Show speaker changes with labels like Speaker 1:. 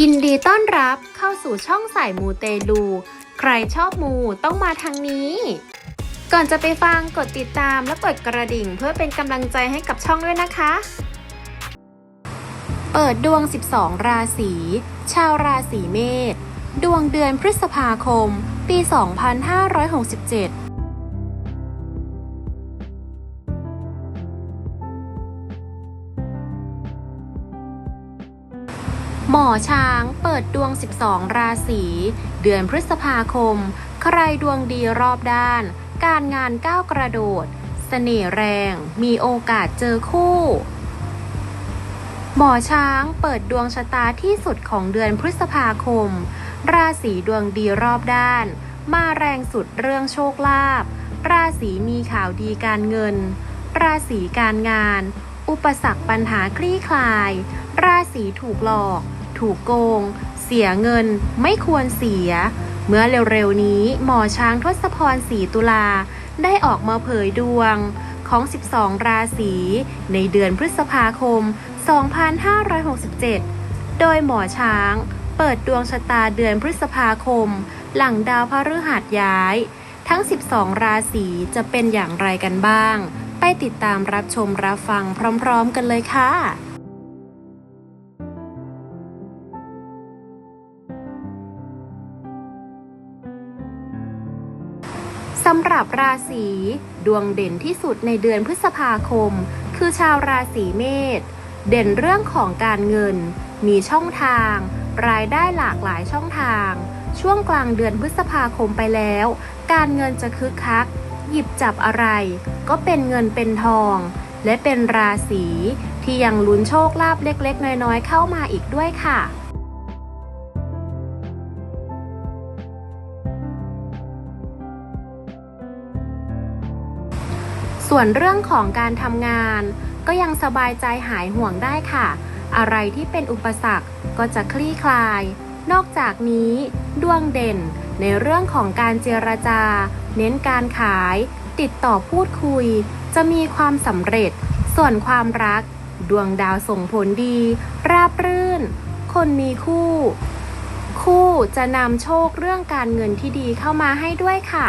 Speaker 1: ยินดีต้อนรับเข้าสู่ช่องสายมูเตลู ใครชอบมูต้องมาทางนี้ ก่อนจะไปฟังกดติดตามและกดกระดิ่งเพื่อเป็นกำลังใจให้กับช่องด้วยนะคะ เปิดดวง 12 ราศี ชาวราศีเมษ ดวงเดือนพฤษภาคม ปี 2567 หมอช้างเปิดดวง 12 ราศีเดือนพฤษภาคม ใครดวงดีรอบด้าน การงานก้าวกระโดดเสน่ห์แรง มีโอกาสเจอคู่ หมอช้างเปิดดวงชะตาที่สุดของเดือนพฤษภาคม ราศีดวงดีรอบด้าน มาแรงสุดเรื่องโชคลาภราศีมีข่าวดีการเงิน ราศีการงาน อุปสรรคปัญหาคลี่คลาย ราศีถูกหลอก ถูกโกง เสียเงิน ไม่ควรเสีย เมื่อเร็วๆนี้หมอช้างทศพรศรีตุลา ได้ออกมาเผยดวงของ 12 ราศีในเดือนพฤษภาคม 2567 โดยหมอช้างเปิดดวงชะตาเดือนพฤษภาคม หลังดาวพฤหัสย้าย ทั้ง 12 ราศีจะเป็นอย่างไรกันบ้าง ไปติดตามรับชมรับฟังพร้อม ๆ กันเลยค่ะ สำหรับราศีดวงเด่นที่สุดในเดือนพฤษภาคม คือชาวราศีเมษเด่นเรื่องของการเงิน มีช่องทาง รายได้หลากหลายช่องทาง ช่วงกลางเดือนพฤษภาคมไปแล้ว การเงินจะคึกคัก หยิบจับอะไร ก็เป็นเงินเป็นทอง และเป็นราศีที่ยังลุ้นโชคลาภเล็กๆ น้อยๆ เข้ามาอีกด้วยค่ะ ส่วนเรื่องของการทำงาน ก็ยังสบายใจหายห่วงได้ค่ะ อะไรที่เป็นอุปสรรคก็จะคลี่คลาย นอกจากนี้ดวงเด่นในเรื่องของการเจรจา เน้นการขาย ติดต่อพูดคุย จะมีความสำเร็จ ส่วนความรัก ดวงดาวส่งผลดี ราบรื่น คนมีคู่ คู่จะนำโชคเรื่องการเงินที่ดีเข้ามาให้ด้วยค่ะ